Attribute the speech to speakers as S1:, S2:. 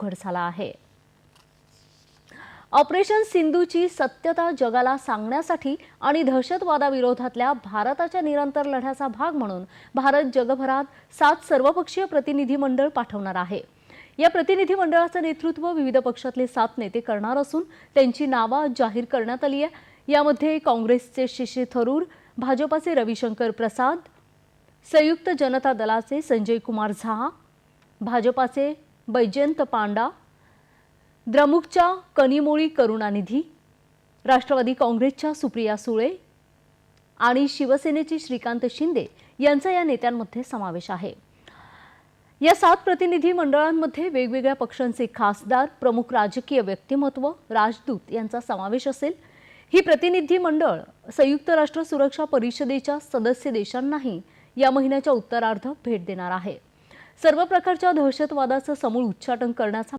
S1: उघड झाला आहे. ऑपरेशन सिंधूची सत्यता जगाला सांगण्यासाठी आणि दहशतवादाविरोधातल्या भारताच्या निरंतर लढ्याचा भाग म्हणून भारत जगभरात सात सर्वपक्षीय प्रतिनिधी मंडळ पाठवणार आहे. या प्रतिनिधी मंडळाचं नेतृत्व विविध पक्षातले सात नेते करणार असून त्यांची नावं जाहीर करण्यात आली आहे. यामध्ये काँग्रेसचे शिशी थरूर भाजपाचे रविशंकर प्रसाद संयुक्त जनता दलाचे संजय कुमार झा भाजपाचे बैजयंत पांडा द्रमुकच्या कनिमोळी करुणानिधी राष्ट्रवादी काँग्रेसच्या सुप्रिया सुळे आणि शिवसेनेचे श्रीकांत शिंदे यांचा या नेत्यांमध्ये समावेश आहे. या सात प्रतिनिधी मंडळांमध्ये वेगवेगळ्या पक्षांचे खासदार प्रमुख राजकीय व्यक्तिमत्व राजदूत यांचा समावेश असेल. ही प्रतिनिधी मंडळ संयुक्त राष्ट्र सुरक्षा परिषदेच्या सदस्य देशांनाही या महिन्याच्या उत्तरार्ध भेट देणार आहे. सर्व प्रकारच्या दहशतवादाचं समूळ उच्चाटन करण्याचा